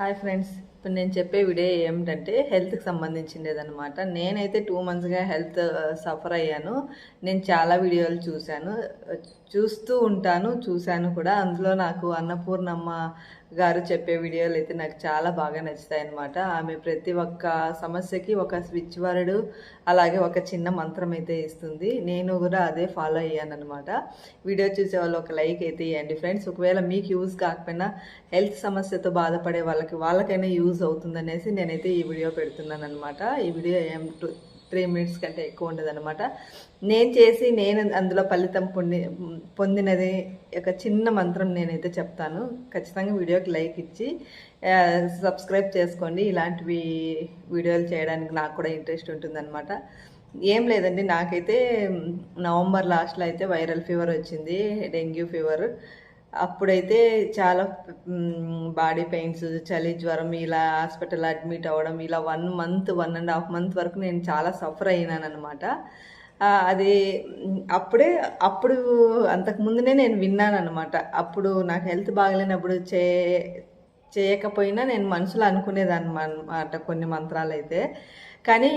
Hi friends. ఇప్పుడు నేను చెప్పే వీడియో ఏమిటంటే హెల్త్కి సంబంధించింది అనమాట నేనైతే టూ మంత్స్గా హెల్త్ సఫర్ అయ్యాను. నేను చాలా వీడియోలు చూశాను. చూస్తూ ఉంటాను చూశాను కూడా. అందులో నాకు అన్నపూర్ణమ్మ గారు చెప్పే వీడియోలు అయితే నాకు చాలా బాగా నచ్చుతాయి అనమాట ఆమె ప్రతి ఒక్క సమస్యకి ఒక స్విచ్ వర్డ్ అలాగే ఒక చిన్న మంత్రం అయితే ఇస్తుంది. నేను కూడా అదే ఫాలో అయ్యాను అనమాట వీడియో చూసే వాళ్ళు ఒక లైక్ అయితే ఇవ్వండి ఫ్రెండ్స్. ఒకవేళ మీకు యూజ్ కాకపోయినా హెల్త్ సమస్యతో బాధపడే వాళ్ళకి వాళ్ళకైనా యూజ్ అవుతుందనేసి నేనైతే ఈ వీడియో పెడుతున్నాను అనమాట ఈ వీడియో ఏం టూ త్రీ మినిట్స్ కంటే ఎక్కువ ఉండదనమాట నేను చేసి నేను అందులో ఫలితం పొంది పొందినది ఒక చిన్న మంత్రం నేనైతే చెప్తాను. ఖచ్చితంగా వీడియోకి లైక్ ఇచ్చి సబ్స్క్రైబ్ చేసుకోండి. ఇలాంటివి వీడియోలు చేయడానికి నాకు కూడా ఇంట్రెస్ట్ ఉంటుందన్నమాట. ఏం లేదండి నాకైతే నవంబర్ లాస్ట్లో అయితే వైరల్ ఫీవర్ వచ్చింది డెంగ్యూ ఫీవర్. అప్పుడైతే చాలా బాడీ పెయిన్స్ చలి జ్వరం ఇలా హాస్పిటల్ అడ్మిట్ అవ్వడం ఇలా one month one and half month వరకు నేను చాలా సఫర్ అయినాను అనమాట అది అప్పుడే అప్పుడు అంతకు ముందునే నేను విన్నాను అనమాట అప్పుడు నాకు హెల్త్ బాగలేనప్పుడు చే చేయకపోయినా నేను మనసులో అనుకునేదాన్ని అనమాట కొన్ని మంత్రాలు అయితే కానీ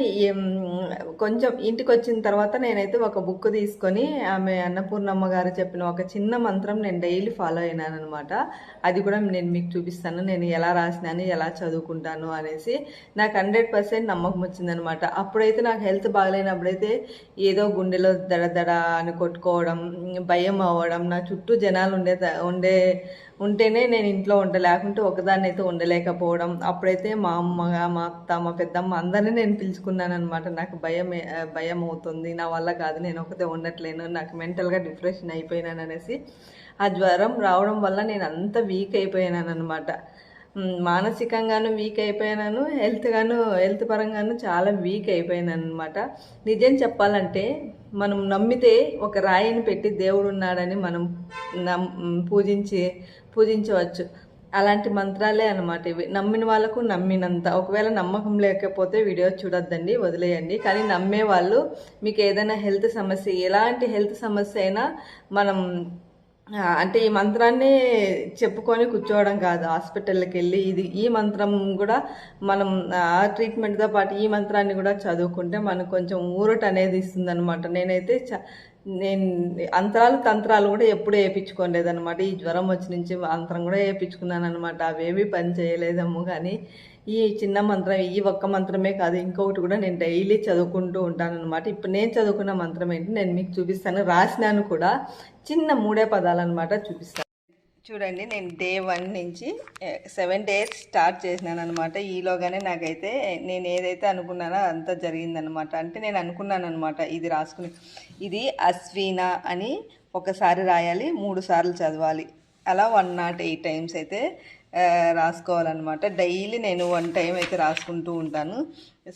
కొంచెం ఇంటికి వచ్చిన తర్వాత నేనైతే ఒక బుక్ తీసుకొని ఆమె అన్నపూర్ణమ్మ గారు చెప్పిన ఒక చిన్న మంత్రం నేను డైలీ ఫాలో అయినాను అనమాట అది కూడా నేను మీకు చూపిస్తాను. నేను ఎలా రాసినాను ఎలా చదువుకుంటాను అనేసి నాకు హండ్రెడ్ పర్సెంట్ నమ్మకం వచ్చిందనమాట అప్పుడైతే నాకు హెల్త్ బాగలేనప్పుడైతే ఏదో గుండెలో దడ దడ అని కొట్టుకోవడం భయం అవ్వడం నా చుట్టూ జనాలు ఉండే ఉండే ఉంటేనే నేను ఇంట్లో ఉండ లేకుంటే ఒకదాన్ని అయితే ఉండలేకపోవడం. అప్పుడైతే మా అమ్మగా మా అత్త మా పెద్దమ్మ అందరినీ నేను పిలుచుకున్నాను అనమాట నాకు భయం భయం అవుతుంది నా వల్ల కాదు నేను ఒకతే ఉండట్లేను. నాకు మెంటల్గా డిప్రెషన్ అయిపోయినాను అనేసి ఆ జ్వరం రావడం వల్ల నేను అంత వీక్ అయిపోయినాను అనమాట మానసికంగాను వీక్ అయిపోయాను హెల్త్గాను హెల్త్ పరంగాను చాలా వీక్ అయిపోయాను అనమాట నిజం చెప్పాలంటే మనం నమ్మితే ఒక రాయిని పెట్టి దేవుడు ఉన్నాడని మనం నమ్ పూజించి పూజించవచ్చు. అలాంటి మంత్రాలే అనమాట ఇవి. నమ్మిన వాళ్ళకు నమ్మినంత. ఒకవేళ నమ్మకం లేకపోతే వీడియో చూడొద్దండి వదిలేయండి. కానీ నమ్మే వాళ్ళు మీకు ఏదైనా హెల్త్ సమస్య ఎలాంటి హెల్త్ సమస్య అయినా మనం అంటే ఈ మంత్రాన్ని చెప్పుకొని కూర్చోవడం కాదు. హాస్పిటల్కి వెళ్ళి ఇది ఈ మంత్రం కూడా మనం ఆ ట్రీట్మెంట్తో పాటు ఈ మంత్రాన్ని కూడా చదువుకుంటే మనకు కొంచెం ఊరట అనేది ఇస్తుంది అనమాట నేనైతే చ నేను అంతరాలు తంత్రాలు కూడా ఎప్పుడు వేయించుకోలేదనమాట ఈ జ్వరం వచ్చి నుంచి అంతరం కూడా వేయించుకున్నాను అనమాట అవేవి పని చేయలేదమ్ము కానీ ఈ చిన్న మంత్రం ఈ ఒక్క మంత్రమే కాదు ఇంకొకటి కూడా నేను డైలీ చదువుకుంటూ ఉంటాను అనమాట ఇప్పుడు నేను చదువుకున్న మంత్రం ఏంటి నేను మీకు చూపిస్తాను. రాసినాను కూడా చిన్న మూడే పదాలు అనమాట చూపిస్తాను. చూడండి నేను డే వన్ నుంచి సెవెన్ డేస్ స్టార్ట్ చేసినాను అనమాట ఈలోగానే నాకైతే నేను ఏదైతే అనుకున్నానో అంతా జరిగిందనమాట అంటే నేను అనుకున్నాను అనమాట ఇది రాసుకుని. ఇది అశ్వీన అని ఒకసారి రాయాలి మూడు సార్లు చదవాలి. అలా వన్ నాట్ ఎయిట్ టైమ్స్ అయితే రాసుకోవాలన్నమాట. డైలీ నేను వన్ టైం అయితే రాసుకుంటూ ఉంటాను.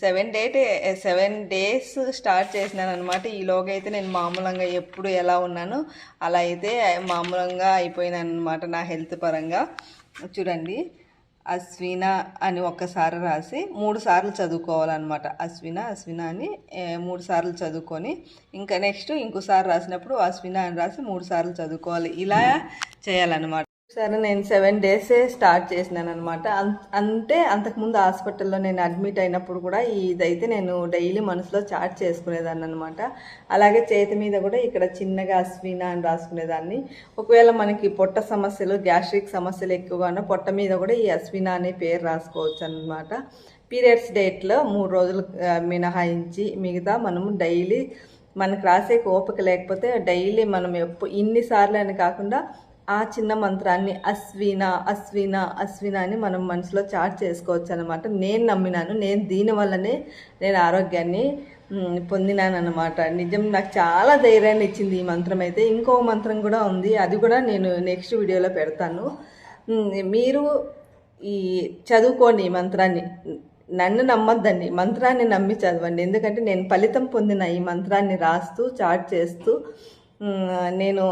Seven date seven days start చేసినాను అనమాట ఈలోగా అయితే నేను మామూలంగా ఎప్పుడు ఎలా ఉన్నానో అలా అయితే మామూలంగా అయిపోయినాను అనమాట నా హెల్త్ పరంగా. చూడండి అశ్విన అని ఒక్కసారి రాసి మూడు సార్లు చదువుకోవాలన్నమాట. అశ్విన అశ్విన అని మూడు సార్లు చదువుకొని ఇంకా నెక్స్ట్ ఇంకోసారి రాసినప్పుడు అశ్విన అని రాసి మూడు సార్లు చదువుకోవాలి. ఇలా చేయాలన్నమాట. సరే నేను సెవెన్ డేసే స్టార్ట్ చేసినాను అనమాట అంటే అంతకుముందు హాస్పిటల్లో నేను అడ్మిట్ అయినప్పుడు కూడా ఇదైతే నేను డైలీ మనసులో చాట్ చేసుకునేదాన్ని అనమాట అలాగే చేతి మీద కూడా ఇక్కడ చిన్నగా అశ్విన అని రాసుకునేదాన్ని. ఒకవేళ మనకి పొట్ట సమస్యలు గ్యాస్ట్రిక్ సమస్యలు ఎక్కువగా పొట్ట మీద కూడా ఈ అశ్విన అనే పేరు రాసుకోవచ్చు అనమాట పీరియడ్స్ డేట్లో మూడు రోజులు మినహాయించి మిగతా మనము డైలీ మనకు రాసే ఓపిక లేకపోతే డైలీ మనం ఎప్పు ఇన్నిసార్లు అని కాకుండా ఆ చిన్న మంత్రాన్ని అశ్విన అశ్విన అశ్విన అని మనం మనసులో చాట్ చేసుకోవచ్చు అనమాట నేను నమ్మినాను నేను దీనివల్లనే నేను ఆరోగ్యాన్ని పొందినాను అనమాట నిజం నాకు చాలా ధైర్యాన్ని ఇచ్చింది ఈ మంత్రం అయితే. ఇంకో మంత్రం కూడా ఉంది అది కూడా నేను నెక్స్ట్ వీడియోలో పెడతాను. మీరు ఈ చదువుకోండి ఈ మంత్రాన్ని. నన్ను నమ్మద్దండి మంత్రాన్ని నమ్మి చదవండి. ఎందుకంటే నేను ఫలితం పొందిన ఈ మంత్రాన్ని రాస్తూ చాట్ చేస్తూ నేను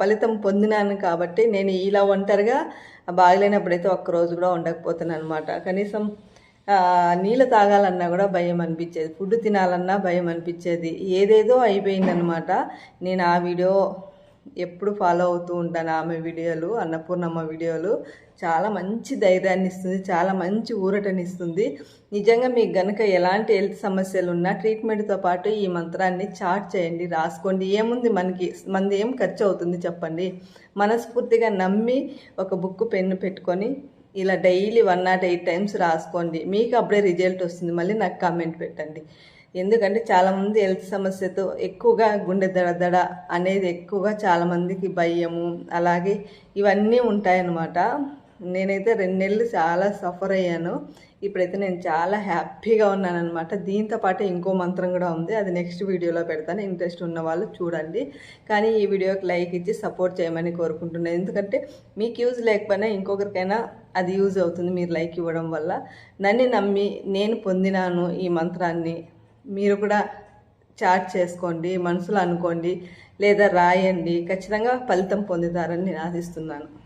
ఫలితం పొందినాను కాబట్టి నేను ఇలా ఒంటరిగా బాగలేనప్పుడైతే ఒక్కరోజు కూడా ఉండకపోతాను అనమాట కనీసం నీళ్ళు తాగాలన్నా కూడా భయం అనిపించేది. ఫుడ్ తినాలన్నా భయం అనిపించేది. ఏదేదో అయిపోయిందనమాట నేను ఆ వీడియో ఎప్పుడు ఫాలో అవుతూ ఉంటాను. ఆమె వీడియోలు అన్నపూర్ణమ్మ వీడియోలు. చాలా మంచి ధైర్యాన్ని ఇస్తుంది చాలా మంచి ఊరటనిస్తుంది నిజంగా మీకు గనుక ఎలాంటి హెల్త్ సమస్యలు ఉన్నా ట్రీట్మెంట్తో పాటు ఈ మంత్రాన్ని చాట్ చేయండి రాసుకోండి. ఏముంది మనకి మనది ఏం ఖర్చు అవుతుంది చెప్పండి. మనస్ఫూర్తిగా నమ్మి ఒక బుక్ పెన్ను పెట్టుకొని ఇలా daily one not eight times రాసుకోండి. మీకు అప్పుడే రిజల్ట్ వస్తుంది. మళ్ళీ నాకు కామెంట్ పెట్టండి. ఎందుకంటే చాలామంది హెల్త్ సమస్యతో ఎక్కువగా గుండె దడదడ అనేది ఎక్కువగా చాలామందికి భయము అలాగే ఇవన్నీ ఉంటాయన్నమాట. నేనైతే రెండు నెలలు చాలా సఫర్ అయ్యాను. ఇప్పుడైతే నేను చాలా హ్యాపీగా ఉన్నానమాట దీంతో పాటు ఇంకో మంత్రం కూడా ఉంది. అది నెక్స్ట్ వీడియోలో పెడతాను. ఇంట్రెస్ట్ ఉన్న వాళ్ళు చూడండి. కానీ ఈ వీడియోకి లైక్ ఇచ్చి సపోర్ట్ చేయమని కోరుకుంటున్నాను. ఎందుకంటే మీకు యూజ్ లేకపోయినా ఇంకొకరికైనా అది యూజ్ అవుతుంది మీరు లైక్ ఇవ్వడం వల్ల. నన్ను నమ్మి నేను పొందినాను ఈ మంత్రాన్ని. మీరు కూడా చాట్ చేసుకోండి మనసులో అనుకోండి లేదా రాయండి. ఖచ్చితంగా ఫలితం పొందుతారని నేను ఆశిస్తున్నాను.